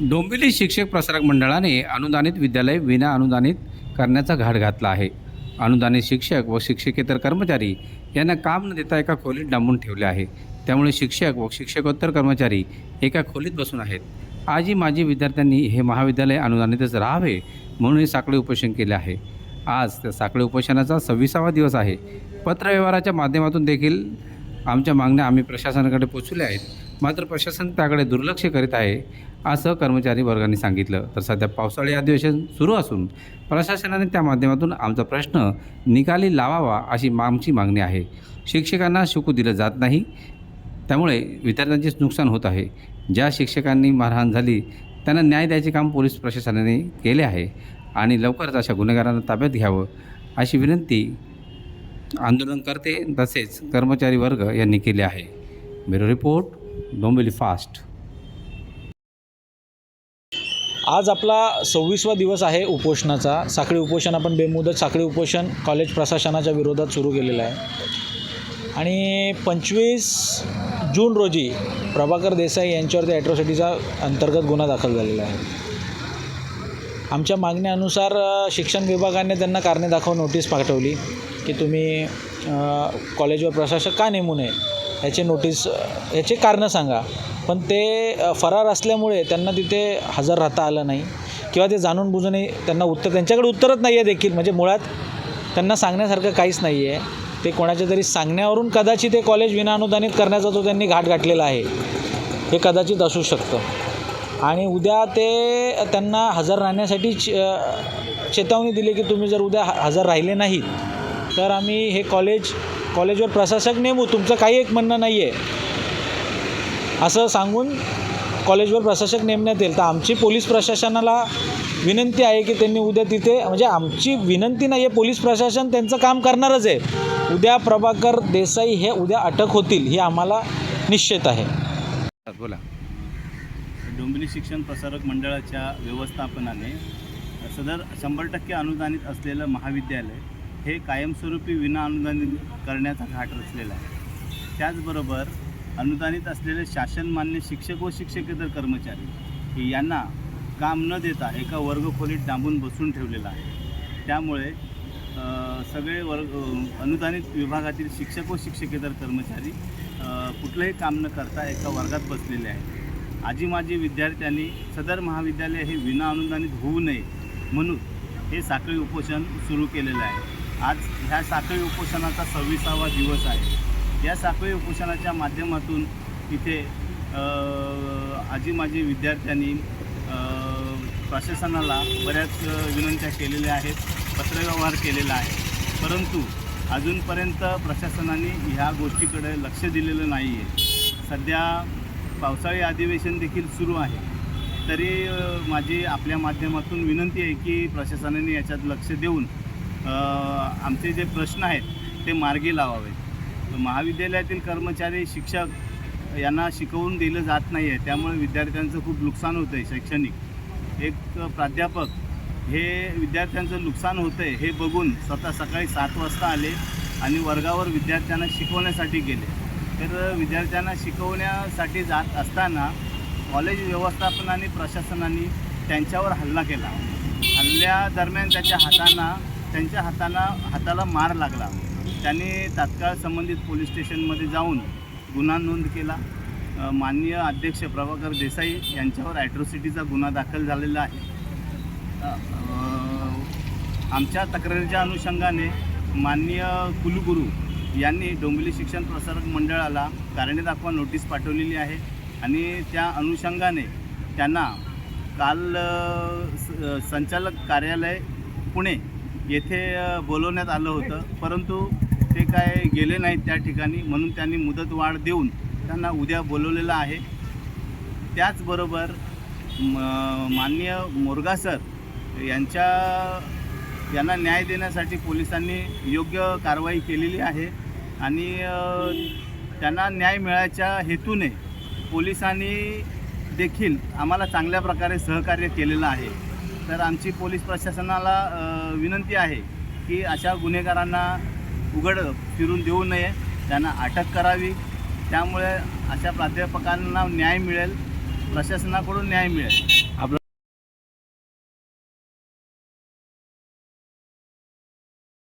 डोंबिवली शिक्षक प्रसारक मंडळाने अनुदानित विद्यालय विना अनुदानित करण्याचा घाट घातला आहे. अनुदानित शिक्षक व शिक्षकेतर कर्मचारी यांना काम न देता एका खोलीत डांबून ठेवले आहे. त्यामुळे शिक्षक व शिक्षकोत्तर कर्मचारी एका खोलीत बसून आहेत. आजी माजी विद्यार्थ्यांनी हे महाविद्यालय अनुदानितच राहावे म्हणून हे साखळी उपोषण केले आहे. आज त्या साखळी उपोषणाचा सव्वीसावा दिवस आहे. पत्रव्यवहाराच्या माध्यमातून देखील आमच्या मागण्या आम्ही प्रशासनाकडे पोचवल्या आहेत. मात्र प्रशासन त्याकडे दुर्लक्ष करीत आहे असं कर्मचारी वर्गाने सांगितलं. तर सध्या पावसाळी अधिवेशन सुरू असून प्रशासनाने त्या माध्यमातून आमचा प्रश्न निकाली लावावा अशी आमची मागणी आहे. शिक्षकांना शिकू दिलं जात नाही. त्यामुळे विद्यार्थ्यांचेच नुकसान होत आहे. ज्या शिक्षकांनी मारहाण झाली त्यांना न्याय द्यायचे काम पोलीस प्रशासनाने केले आहे आणि लवकरच अशा गुन्हेगारांना ताब्यात घ्यावं अशी विनंती आंदोलनकर्ते तसेच कर्मचारी वर्ग यांनी केले आहे. ब्युरो रिपोर्ट डोंबिवली फास्ट आज आपला सव्वीसवा दिवस आहे उपोषणाचा. साखळी उपोषण आपण बेमुदत साखळी उपोषण कॉलेज प्रशासनाच्या विरोधात सुरू केलेलं आहे. आणि पंचवीस जून रोजी प्रभाकर देसाई यांच्यावरती ॲट्रॉसिटीचा अंतर्गत गुन्हा दाखल झालेला आहे. आमच्या मागण्यानुसार शिक्षण विभागाने त्यांना कारणे दाखवून नोटीस पाठवली की तुम्ही कॉलेजवर प्रशासक का नेमू नये? याचे नोटीस याचे कारणं सांगा. पण ते फरार असल्यामुळे त्यांना तिथे हजर राहता आलं नाही. किंवा ते जाणून बुजूनही त्यांना उत्तर त्यांच्याकडे उत्तरच नाही आहे देखील. म्हणजे मुळात त्यांना सांगण्यासारखं काहीच नाही आहे ते कोणाच्या तरी सांगण्यावरून कदाचित ते कॉलेज विनाअनुदानित करण्याचा जो त्यांनी घाट गाठलेला आहे. हे कदाचित असू शकतं. आणि उद्या ते त्यांना हजर राहण्यासाठी चेतावणी दिली की तुम्ही जर उद्या ह- हजर राहिले नाहीत तर आम्ही हे कॉलेज कॉलेजवर प्रशासक नेमू तुमचं काही एक म्हणणं नाही आहे असं सांगून कॉलेजवर प्रशासक नेमण्यात येईल. तर आमची पोलीस प्रशासनाला विनंती आहे की त्यांनी उद्या तिथे म्हणजे आमची विनंती नाही आहे पोलीस प्रशासन त्यांचं काम करणारच आहे. उद्या प्रभाकर देसाई हे उद्या अटक होतील ही आम्हाला निश्चित आहे. बोला. डोंबिवली शिक्षण प्रसारक मंडळाच्या व्यवस्थापनाने सदर शंभर टक्के अनुदानित असलेलं महाविद्यालय हे कायमस्वरूपी विना अनुदानित करण्याचा घाट रचलेला आहे. त्याचबरोबर अनुदानित असलेले शासनमान्य शिक्षक व शिक्षकेतर कर्मचारी यांना काम न देता एका वर्गखोलीत डांबून बसून ठेवलेलं आहे. त्यामुळे सगळे वर्ग अनुदानित विभागातील शिक्षक व शिक्षकेतर कर्मचारी कुठलंही काम न करता एका वर्गात बसलेले आहेत. आजी माजी विद्यार्थ्यांनी सदर महाविद्यालय हे विना अनुदानित होऊ नये म्हणून हे साखळी उपोषण सुरू केलेलं आहे. आज ह्या साखळी उपोषणाचा सव्वीसावा दिवस आहे. या साखळी उपोषणाच्या माध्यमातून इथे आजी माजी विद्यार्थ्यांनी प्रशासनाला बऱ्याच विनंत्या केलेल्या आहेत पत्रव्यवहार केलेला आहे. परंतु अजूनपर्यंत प्रशासनाने ह्या गोष्टीकडे लक्ष दिलेलं नाही आहे सध्या पावसाळी अधिवेशन देखील सुरू आहे. तरी माझी आपल्या माध्यमातून विनंती आहे की प्रशासनाने याच्यात लक्ष देऊन आमचे जे प्रश्न आहेत ते मार्गी लावावे. महाविद्यालयातील कर्मचारी शिक्षक यांना शिकवून दिलं जात नाही आहे त्यामुळे विद्यार्थ्यांचं खूप नुकसान होतं आहे शैक्षणिक. एक प्राध्यापक हे विद्यार्थ्यांचं नुकसान होतं आहे हे बघून स्वतः सकाळी सात वाजता आले आणि वर्गावर विद्यार्थ्यांना शिकवण्यासाठी गेले. तर विद्यार्थ्यांना शिकवण्यासाठी जात असताना कॉलेज व्यवस्थापनाने प्रशासनाने त्यांच्यावर हल्ला केला. हल्ल्यादरम्यान त्याच्या हातांना त्यांच्या हाताला हाताला मार लागला. त्यांनी तात्काळ संबंधित पोलीस स्टेशनमध्ये जाऊन गुन्हा नोंद केला. माननीय अध्यक्ष प्रभाकर देसाई यांच्यावर ॲट्रॉसिटीचा गुन्हा दाखल झालेला आहे. आमच्या तक्रारीच्या अनुषंगाने माननीय कुलगुरू यांनी डोंबिवली शिक्षण प्रसारक मंडळाला कारणे दाखवा नोटीस पाठवलेली आहे आणि त्या अनुषंगाने त्यांना काल स- संचालक कार्यालय पुणे येथे बोलवण्यात आलं होतं. परंतु ते काय गेले नाहीत त्या ठिकाणी. म्हणून त्यांनी मुदत वाढ देऊन त्यांना उद्या बोलवलेलं आहे. त्याचबरोबर म माननीय मोरगा सर यांच्या यांना न्याय देण्यासाठी पोलिसांनी योग्य कारवाई केलेली आहे. आणि त्यांना न्याय मिळायच्या हेतूने पोलिसांनी देखील आम्हाला चांगल्या प्रकारे सहकार्य केलेलं आहे. तर आमची पोलीस प्रशासनाला विनंती आहे की अशा गुन्हेगारांना उघड फिरून देऊ नये. त्यांना अटक करावी. त्यामुळे अशा प्राध्यापकांना न्याय मिळेल. प्रशासनाकडून न्याय मिळेल. आपलं